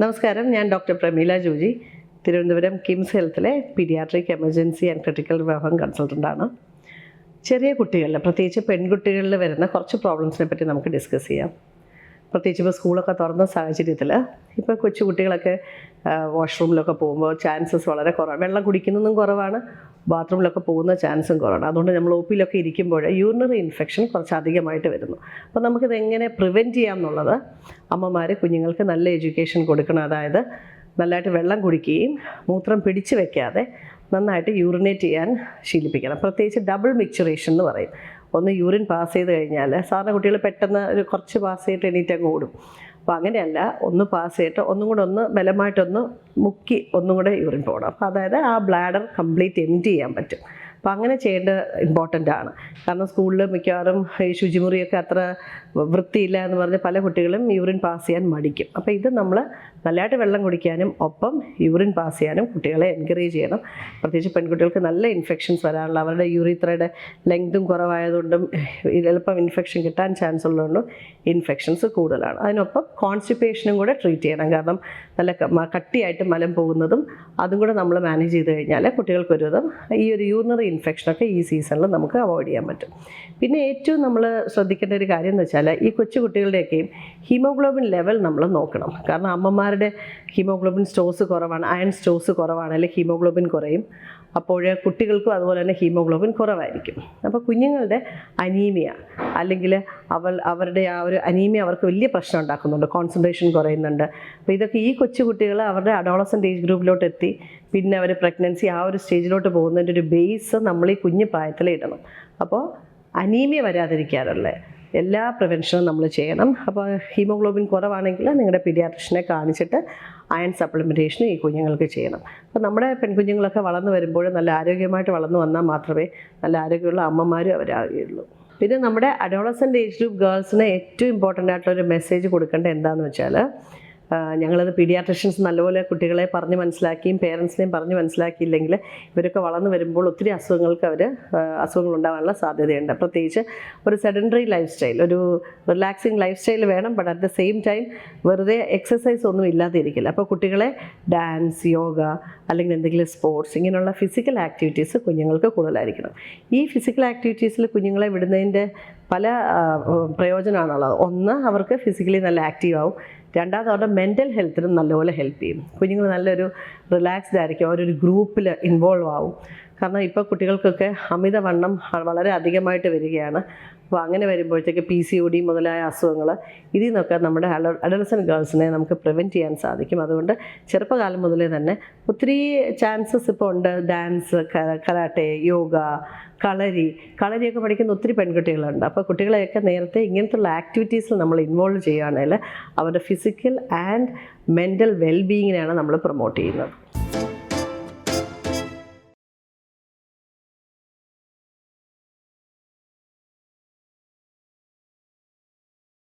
നമസ്കാരം ഞാൻ ഡോക്ടർ പ്രമീല ജോജി. തിരുവനന്തപുരം കിംസ് ഹെൽത്തിലെ പീഡിയാട്രിക് എമർജൻസി ആൻഡ് ക്രിട്ടിക്കൽ വിഭാഗം കൺസൾട്ടന്റാണ് ചെറിയ കുട്ടികളിൽ പ്രത്യേകിച്ച് പെൺകുട്ടികളിൽ വരുന്ന കുറച്ച് പ്രോബ്ലംസിനെ പറ്റി നമുക്ക് ഡിസ്കസ് ചെയ്യാം. പ്രത്യേകിച്ച് ഇപ്പോൾ സ്കൂളൊക്കെ തുറന്ന സാഹചര്യത്തിൽ ഇപ്പോൾ കൊച്ചു കുട്ടികളൊക്കെ വാഷ്റൂമിലൊക്കെ പോകുമ്പോൾ ചാൻസസ് വളരെ കുറവാണ് വെള്ളം കുടിക്കുന്നതും കുറവാണ് ബാത്റൂമിലൊക്കെ പോകുന്ന ചാൻസും കുറവാണ്. അതുകൊണ്ട് നമ്മൾ ഒ പിയിലൊക്കെ ഇരിക്കുമ്പോൾ യൂറിനറി ഇൻഫെക്ഷൻ കുറച്ച് അധികമായിട്ട് വരുന്നു. അപ്പോൾ നമുക്കിത് എങ്ങനെ പ്രിവെന്റ് ചെയ്യാം എന്നുള്ളത് അമ്മമാർ കുഞ്ഞുങ്ങൾക്ക് നല്ല എഡ്യൂക്കേഷൻ കൊടുക്കണം. അതായത് നല്ലതായിട്ട് വെള്ളം കുടിക്കുകയും മൂത്രം പിടിച്ചു വെക്കാതെ നന്നായിട്ട് യൂറിനേറ്റ് ചെയ്യാൻ ശീലിപ്പിക്കണം. പ്രത്യേകിച്ച് ഡബിൾ മിക്ചറേഷൻ എന്ന് പറയും. ഒന്ന് യൂറിൻ പാസ് ചെയ്ത് കഴിഞ്ഞാൽ സാധാരണ കുട്ടികൾ പെട്ടെന്ന് ഒരു കുറച്ച് പാസ് ചെയ്തിട്ട് എണീറ്റ് അങ്ങ് ഓടും. അപ്പോൾ അങ്ങനെയല്ല ഒന്ന് പാസ് ചെയ്തിട്ട് ഒന്നും കൂടെ ഒന്ന് ബലമായിട്ടൊന്ന് മുക്കി ഒന്നും കൂടെ യൂറിൻ പോകണം അപ്പോൾ അതായത് ആ ബ്ലാഡർ കംപ്ലീറ്റ് എംറ്റി ചെയ്യാൻ പറ്റും. അപ്പോൾ അങ്ങനെ ചെയ്യേണ്ടത് ഇമ്പോർട്ടന്റ് ആണ്. കാരണം സ്കൂളിൽ മിക്കവാറും ഈ ശുചിമുറിയൊക്കെ അത്ര വൃത്തിയില്ല എന്ന് പറഞ്ഞ് പല കുട്ടികളും യൂറിൻ പാസ് ചെയ്യാൻ മടിക്കും. അപ്പോൾ ഇത് നമ്മൾ നല്ലതായിട്ട് വെള്ളം കുടിക്കാനും ഒപ്പം യൂറിൻ പാസ് ചെയ്യാനും കുട്ടികളെ എൻകറേജ് ചെയ്യണം. പ്രത്യേകിച്ച് പെൺകുട്ടികൾക്ക് നല്ല ഇൻഫെക്ഷൻസ് വരാനുള്ള അവരുടെ യൂറിത്രയുടെ ലെങ്തും കുറവായതുകൊണ്ടും എളുപ്പം ഇൻഫെക്ഷൻ കിട്ടാൻ ചാൻസ് ഉള്ളതുകൊണ്ടും ഇൻഫെക്ഷൻസ് കൂടുതലാണ്. അതിനൊപ്പം കോൺസ്റ്റിപ്പേഷനും കൂടെ ട്രീറ്റ് ചെയ്യണം. കാരണം നല്ല കട്ടിയായിട്ട് മലം പോകുന്നതും അതും കൂടെ നമ്മൾ മാനേജ് ചെയ്ത് കഴിഞ്ഞാൽ കുട്ടികൾക്ക് ഒരുവിധം ഈ ഒരു യൂറിനറി ഇൻഫെക്ഷനൊക്കെ ഈ സീസണിൽ നമുക്ക് അവോയ്ഡ് ചെയ്യാൻ പറ്റും. പിന്നെ ഏറ്റവും നമ്മൾ ശ്രദ്ധിക്കേണ്ട ഒരു കാര്യം എന്ന് വെച്ചാൽ ഈ കൊച്ചു കുട്ടികളുടെയൊക്കെയും ഹീമോഗ്ലോബിൻ ലെവൽ നമ്മൾ നോക്കണം. കാരണം അമ്മമാരുടെ ഹീമോഗ്ലോബിൻ സ്റ്റോസ് കുറവാണ് അയൺ സ്റ്റോസ് കുറവാണ് അല്ലെങ്കിൽ ഹീമോഗ്ലോബിൻ കുറയും. അപ്പോൾ കുട്ടികൾക്കും അതുപോലെ തന്നെ ഹീമോഗ്ലോബിൻ കുറവായിരിക്കും. അപ്പോൾ കുഞ്ഞുങ്ങളുടെ അനീമിയ അല്ലെങ്കിൽ അവൾ അവരുടെ ആ ഒരു അനീമിയ അവർക്ക് വലിയ പ്രശ്നം ഉണ്ടാക്കുന്നുണ്ട് കോൺസെൻട്രേഷൻ കുറയുന്നുണ്ട്. അപ്പോൾ ഇതൊക്കെ ഈ കൊച്ചുകുട്ടികൾ അവരുടെ അഡോളസന്റ് ഏജ് ഗ്രൂപ്പിലോട്ട് എത്തി പിന്നെ അവർ പ്രഗ്നൻസി ആ ഒരു സ്റ്റേജിലോട്ട് പോകുന്നതിന്റെ ഒരു ബേസ് നമ്മൾ ഈ കുഞ്ഞു പ്രായത്തിൽ ഇടണം. അപ്പോൾ അനീമിയ വരാതിരിക്കാനുള്ള എല്ലാ പ്രിവെൻഷനും നമ്മൾ ചെയ്യണം. അപ്പോൾ ഹീമോഗ്ലോബിൻ കുറവാണെങ്കിൽ നിങ്ങളുടെ പീഡിയാട്രിഷനെ കാണിച്ചിട്ട് അയൺ സപ്ലിമെന്റേഷൻ ഈ കുഞ്ഞുങ്ങൾക്ക് ചെയ്യണം. അപ്പോൾ നമ്മുടെ പെൺകുഞ്ഞുങ്ങളൊക്കെ വളർന്നു വരുമ്പോൾ നല്ല ആരോഗ്യമായിട്ട് വളർന്നു വന്നാൽ മാത്രമേ നല്ല ആരോഗ്യമുള്ള അമ്മമാരും അവരാകുകയുള്ളൂ പിന്നെ നമ്മുടെ അഡോളസന്റ് ഏജ് ഗ്രൂപ്പ് ഗേൾസിന് ഏറ്റവും ഇമ്പോർട്ടന്റ് ആയിട്ടുള്ള ഒരു മെസ്സേജ് കൊടുക്കേണ്ടത് എന്താണെന്ന് വെച്ചാൽ ഞങ്ങളത് പീഡിയാട്രിഷ്യൻസ് നല്ലപോലെ കുട്ടികളെ പറഞ്ഞ് മനസ്സിലാക്കിയും പേരൻസിനെയും പറഞ്ഞ് മനസ്സിലാക്കിയില്ലെങ്കിൽ ഇവരൊക്കെ വളർന്നു വരുമ്പോൾ ഒത്തിരി അസുഖങ്ങൾക്ക് അവർ അസുഖങ്ങൾ ഉണ്ടാകാനുള്ള സാധ്യതയുണ്ട്. പ്രത്യേകിച്ച് ഒരു സെഡൻഡറി ലൈഫ് സ്റ്റൈൽ ഒരു റിലാക്സിങ് ലൈഫ് സ്റ്റൈൽ വേണം but at the same time വെറുതെ എക്സസൈസ് ഒന്നും ഇല്ലാതിരിക്കില്ല. അപ്പോൾ കുട്ടികളെ ഡാൻസ് യോഗ അല്ലെങ്കിൽ എന്തെങ്കിലും സ്പോർട്സ് ഇങ്ങനെയുള്ള ഫിസിക്കൽ ആക്ടിവിറ്റീസ് കുഞ്ഞുങ്ങൾക്ക് കൂടുതലായിരിക്കണം. ഈ ഫിസിക്കൽ ആക്ടിവിറ്റീസിൽ കുഞ്ഞുങ്ങളെ വിടുന്നതിന്റെ പല പ്രയോജനമാണുള്ളത്. ഒന്ന് അവർക്ക് ഫിസിക്കലി നല്ല ആക്റ്റീവ് ആവും. രണ്ടാമത് അവരുടെ മെന്റൽ ഹെൽത്തിനും നല്ലപോലെ ഹെൽപ്പ് ചെയ്യും. കുഞ്ഞുങ്ങൾ നല്ലൊരു റിലാക്സ്ഡ് ആയിരിക്കും. അവരൊരു ഗ്രൂപ്പിൽ ഇൻവോൾവ് ആവും. കാരണം ഇപ്പോൾ കുട്ടികൾക്കൊക്കെ അമിതവണ്ണം വളരെ അധികമായിട്ട് വരികയാണ്. അപ്പോൾ അങ്ങനെ വരുമ്പോഴത്തേക്ക് പി സി ഒ ഡി മുതലായ അസുഖങ്ങൾ ഇതിൽ നിന്നൊക്കെ നമ്മുടെ അഡലസൻ ഗേൾസിനെ നമുക്ക് പ്രിവെന്റ് ചെയ്യാൻ സാധിക്കും. അതുകൊണ്ട് ചെറുപ്പകാലം മുതലേ തന്നെ ഒത്തിരി ചാൻസസ് ഇപ്പോൾ ഉണ്ട്. ഡാൻസ് കരാട്ടെ യോഗ കളരി കളരിയൊക്കെ പഠിക്കുന്ന ഒത്തിരി പെൺകുട്ടികളുണ്ട്. അപ്പോൾ കുട്ടികളെയൊക്കെ നേരത്തെ ഇങ്ങനത്തുള്ള ആക്ടിവിറ്റീസിൽ നമ്മൾ ഇൻവോൾവ് ചെയ്യുകയാണെങ്കിൽ അവരുടെ ഫിസിക്കൽ ആൻഡ് മെന്റൽ വെൽബീയിങ്ങിനെയാണ് നമ്മൾ പ്രൊമോട്ട് ചെയ്യുന്നത്.